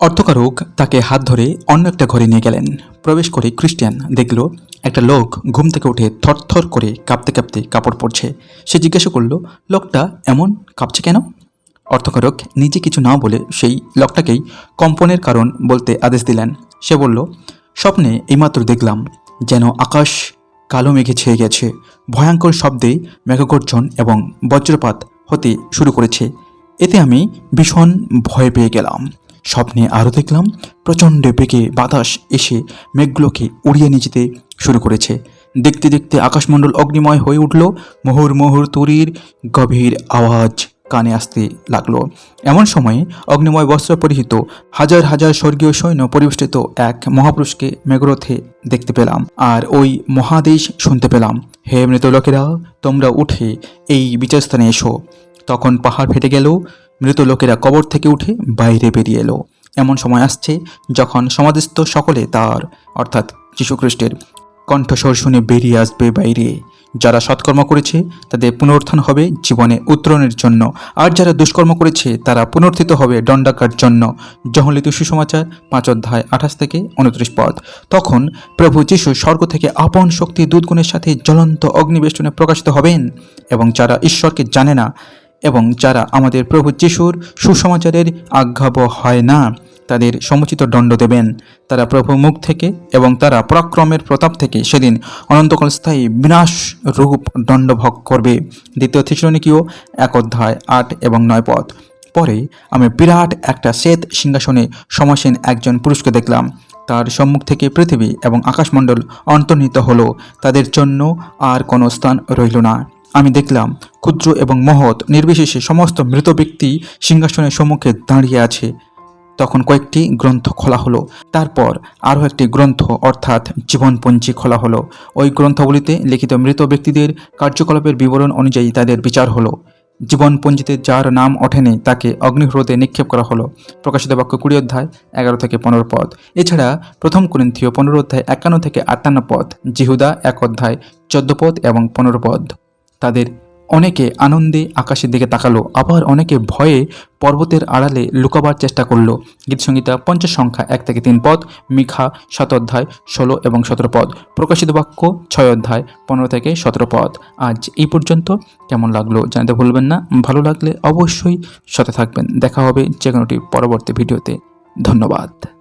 অর্থকারক তাকে হাত ধরে অন্য একটা ঘরে নিয়ে গেলেন। প্রবেশ করে খ্রিস্টিয়ান দেখল, একটা লোক ঘুম থেকে উঠে থরথর করে কাঁপতে কাঁপতে কাপড় পরছে। সে জিজ্ঞাসা করল, লোকটা এমন কাঁপছে কেন? অর্থকারক নিজে কিছু না বলে সেই লোকটাকেই কম্পনের কারণ বলতে আদেশ দিলেন। সে বলল, স্বপ্নে এইমাত্র দেখলাম যেন আকাশ কালো মেঘে ছেয়ে গেছে। ভয়ঙ্কর শব্দে মেঘগর্জন এবং বজ্রপাত হতে শুরু করেছে। এতে আমি ভীষণ ভয় পেয়ে গেলাম। স্বপ্নে আরও দেখলাম প্রচণ্ড বেগে বাতাস এসে মেঘগুলোকে উড়িয়ে নিয়ে যেতে শুরু করেছে। দেখতে দেখতে আকাশমণ্ডল অগ্নিময় হয়ে উঠল। মুহুর মুহুর তুরির গভীর আওয়াজ কানে আসতে লাগল। এমন সময়ে অগ্নিময় বস্ত্র পরিহিত হাজার হাজার স্বর্গীয় সৈন্য পরিবেষ্টিত এক মহাপুরুষকে মেঘরথে দেখতে পেলাম আর ওই মহাদেশ শুনতে পেলাম। হে মৃত লোকেরা, তোমরা উঠে এই বিচারস্থানে এসো। তখন পাহাড় ফেটে গেল, মৃত লোকেরা কবর থেকে উঠে বাইরে বেরিয়ে এলো। এমন সময় আসছে যখন সমাধিস্থ সকলে তার, অর্থাৎ যীশুখ্রিস্টের কণ্ঠস্বর শুনে বেরিয়ে আসবে বাইরে। যারা সৎকর্ম করেছে, তাদের পুনরুত্থান হবে জীবনে উত্তরণের জন্য। আর যারা দুষ্কর্ম করেছে, তারা পুনর্থিত হবে দণ্ডাকার জন্য। জহলিত সুসমাচার, পাঁচ অধ্যায় আঠাশ থেকে উনত্রিশ পদ। তখন প্রভু যিশু স্বর্গ থেকে আপন শক্তি দুধগুণের সাথে জ্বলন্ত অগ্নিবেষ্টনে প্রকাশিত হবেন, এবং যারা ঈশ্বরকে জানে না এবং যারা আমাদের প্রভু যিশুর সুসমাচারের আজ্ঞাবহ হয় না, তাদের সমুচিত দণ্ড দেবেন। তারা প্রভু মুখ থেকে এবং তারা পরাক্রমের প্রতাপ থেকে সেদিন অনন্তকাল স্থায়ী বিনাশ রূপ দণ্ডভোগ করবে। দ্বিতীয় থিসরণিকীয় এক অধ্যায় আট এবং নয় পথ পরে আমি বিরাট একটা শ্বেত সিংহাসনে সমাসীন একজন পুরুষকে দেখলাম। তার সম্মুখ থেকে পৃথিবী এবং আকাশমণ্ডল অন্তর্নিহিত হলো। তাদের জন্য আর কোনো স্থান রইল না। আমি দেখলাম ক্ষুদ্র এবং মহৎ, নির্বিশেষে সমস্ত মৃত ব্যক্তি সিংহাসনের সম্মুখে দাঁড়িয়ে আছে। তখন কয়েকটি গ্রন্থ খোলা হলো। তারপর আরও একটি গ্রন্থ, অর্থাৎ জীবনপঞ্জি খোলা হলো। ওই গ্রন্থগুলিতে লিখিত মৃত ব্যক্তিদের কার্যকলাপের বিবরণ অনুযায়ী তাদের বিচার হলো। জীবনপঞ্জিতে যার নাম ওঠেনি তাকে অগ্নিহ্রদে নিক্ষেপ করা হলো। প্রকাশিত বাক্য কুড়ি অধ্যায়, এগারো থেকে পনেরো পদ। এছাড়া প্রথম করিন্থীয় পনেরো অধ্যায় একান্ন থেকে আটান্ন পদ, জিহুদা এক অধ্যায়, চোদ্দ পদ এবং পনেরো পদ। তাদের অনেকে আনন্দে আকাশের দিকে তাকালো, আবার অনেকে ভয়ে পর্বতের আড়ালে লুকাবার চেষ্টা করল। গীতসংগীতা পঞ্চাশ সংখ্যা এক থেকে তিন পদ, মিখা সাত অধ্যায় ষোলো এবং সতেরো পদ, প্রকাশিত বাক্য ছয় অধ্যায় পনেরো থেকে সতেরো পদ। আজ এই পর্যন্ত, কেমন লাগল জানাতে ভুলবেন না, ভালো লাগলে অবশ্যই সাথে থাকবেন। দেখা হবে যে কোনোটি পরবর্তী ভিডিওতে। ধন্যবাদ।